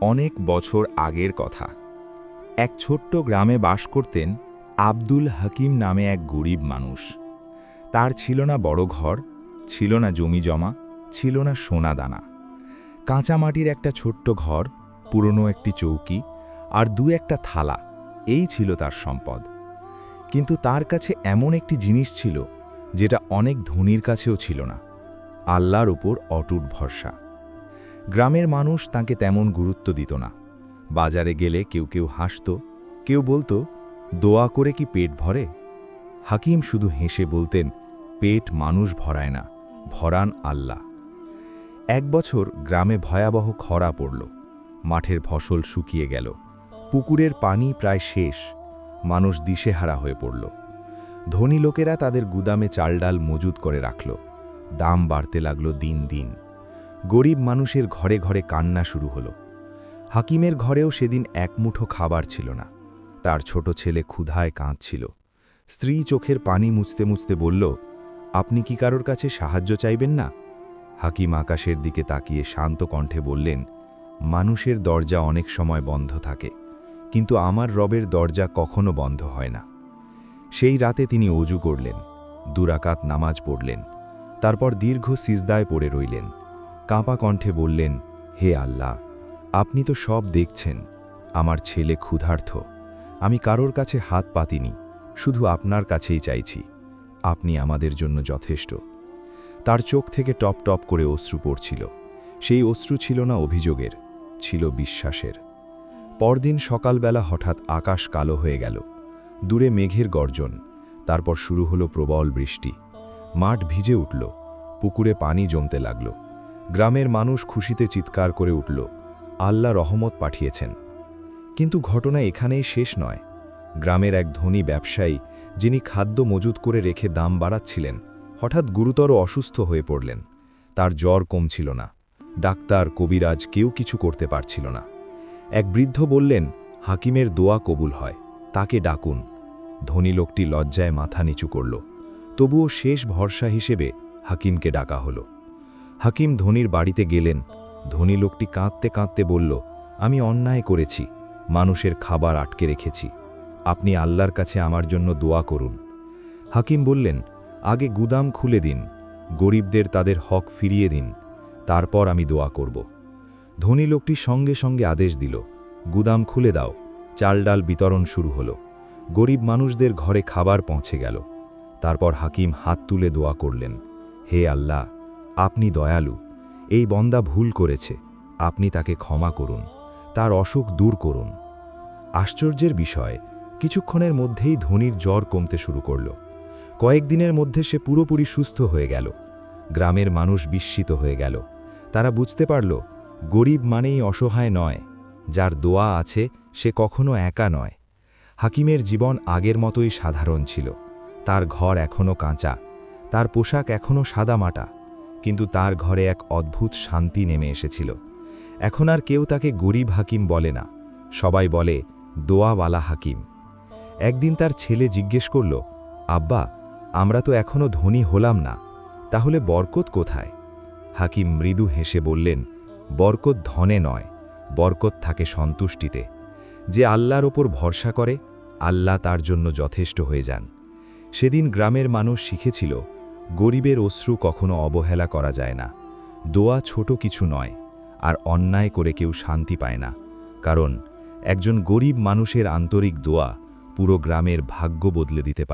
অনেক বছর আগের কথা। এক ছোট্ট গ্রামে বাস করতেন আব্দুল হাকিম নামে এক গরিব মানুষ। তার ছিল না বড় ঘর, ছিল না জমি জমা, ছিল না সোনা দানা। কাঁচা মাটির একটা ছোট্ট ঘর, পুরনো একটি চৌকি আর দু একটা থালা, এই ছিল তার সম্পদ। কিন্তু তার কাছে এমন একটি জিনিস ছিল, যেটা অনেক ধনীর কাছেও ছিল না। আল্লাহর উপর অটুট ভরসা। গ্রামের মানুষ তাকে তেমন গুরুত্ব দিত না। বাজারে গেলে কেউ কেউ হাসত, কেউ বলতো, দোয়া করে কি পেট ভরে? হাকিম শুধু হেসে বলতেন, পেট মানুষ ভরায় না, ভরান আল্লাহ। এক বছর গ্রামে ভয়াবহ খরা পড়ল। মাঠের ফসল শুকিয়ে গেল। পুকুরের পানি প্রায় শেষ। মানুষ দিশেহারা হয়ে পড়ল। ধনী লোকেরা তাদের গুদামে চাল ডাল মজুদ করে রাখল। দাম বাড়তে লাগল দিন দিন। গরিব মানুষের ঘরে ঘরে কান্না শুরু হলো। হাকিমের ঘরেও সেদিন এক মুঠো খাবার ছিল না। তার ছোট ছেলে ক্ষুধায় কাঁদছিল। স্ত্রী চোখের পানি মুছতে মুছতে বলল, আপনি কি কারোর কাছে সাহায্য চাইবেন না? হাকিম আকাশের দিকে তাকিয়ে শান্ত কণ্ঠে বললেন, মানুষের দরজা অনেক সময় বন্ধ থাকে, কিন্তু আমার রবের দরজা কখনো বন্ধ হয় না। সেই রাতে তিনি অজু করলেন, দুরাকাত নামাজ পড়লেন, তারপর দীর্ঘ সিজদায় পড়ে রইলেন। কাঁপা কণ্ঠে বললেন, হে আল্লাহ, আপনি তো সব দেখছেন। আমার ছেলে ক্ষুধার্থ আমি কারোর কাছে হাত পাতিনি, শুধু আপনার কাছেই চাইছি। আপনি আমাদের জন্য যথেষ্ট। তার চোখ থেকে টপ টপ করে অশ্রু পড়ছিল। সেই অশ্রু ছিল না অভিযোগের, ছিল বিশ্বাসের। পরদিন সকালবেলা হঠাৎ আকাশ কালো হয়ে গেল। দূরে মেঘের গর্জন। তারপর শুরু হলো প্রবল বৃষ্টি। মাঠ ভিজে উঠল। পুকুরে পানি জমতে লাগল। গ্রামের মানুষ খুশিতে চিৎকার করে উঠল, আল্লাহ রহমত পাঠিয়েছেন। কিন্তু ঘটনা এখানেই শেষ নয়। গ্রামের এক ধনী ব্যবসায়ী, যিনি খাদ্য মজুত করে রেখে দাম বাড়াচ্ছিলেন, হঠাৎ গুরুতর অসুস্থ হয়ে পড়লেন। তার জ্বর কমছিল না। ডাক্তার, কবিরাজ কেউ কিছু করতে পারছিল না। এক বৃদ্ধ বললেন, হাকিমের দোয়া কবুল হয়, তাকে ডাকুন। ধনী লোকটি লজ্জায় মাথা নিচু করল। তবুও শেষ ভরসা হিসেবে হাকিমকে ডাকা হলো। হাকিম ধনীর বাড়িতে গেলেন। ধনী লোকটি কাঁদতে কাঁদতে বলল, আমি অন্যায় করেছি, মানুষের খাবার আটকে রেখেছি। আপনি আল্লাহর কাছে আমার জন্য দোয়া করুন। হাকিম বললেন, আগে গুদাম খুলে দিন, গরিবদের তাদের হক ফিরিয়ে দিন, তারপর আমি দোয়া করব। ধনী লোকটি সঙ্গে সঙ্গে আদেশ দিল, গুদাম খুলে দাও, চাল ডাল বিতরণ শুরু হলো। গরিব মানুষদের ঘরে খাবার পৌঁছে গেল। তারপর হাকিম হাত তুলে দোয়া করলেন, হে আল্লাহ আপনি দয়ালু, এই বন্দা ভুল করেছে, আপনি তাকে ক্ষমা করুন, তার অসুখ দূর করুন। আশ্চর্যের বিষয়, কিছুক্ষণের মধ্যেই ধনির জ্বর কমতে শুরু করল। কয়েকদিনের মধ্যে সে পুরোপুরি সুস্থ হয়ে গেল। গ্রামের মানুষ বিস্মিত হয়ে গেল। তারা বুঝতে পারল, গরিব মানেই অসহায় নয়, যার দোয়া আছে সে কখনো একা নয়। হাকিমের জীবন আগের মতোই সাধারণ ছিল। তার ঘর এখনও কাঁচা, তার পোশাক এখনও সাদামাটা কিন্তু তার ঘরে এক অদ্ভুত শান্তি নেমে এসেছিল। এখন আর কেউ তাকে গরিব হাকিম বলে না। সবাই বলে, দোয়াওয়ালা হাকিম। একদিন তার ছেলে জিজ্ঞেস করল, আব্বা, আমরা তো এখনও ধনী হলাম না, তাহলে বরকত কোথায়? হাকিম মৃদু হেসে বললেন, বরকত ধনে নয়, বরকত থাকে সন্তুষ্টিতে। যে আল্লাহর ওপর ভরসা করে, আল্লাহ তার জন্য যথেষ্ট হয়ে যান। সেদিন গ্রামের মানুষ শিখেছিল গরিবের অশ্রু কখনো অবহেলা করা যায় না। দোয়া ছোট কিছু নয়, আর অন্যায় করে কেউ শান্তি পায় না। কারণ, একজন গরিব মানুষের আন্তরিক দোয়া পুরো গ্রামের ভাগ্য বদলে দিতে পারে।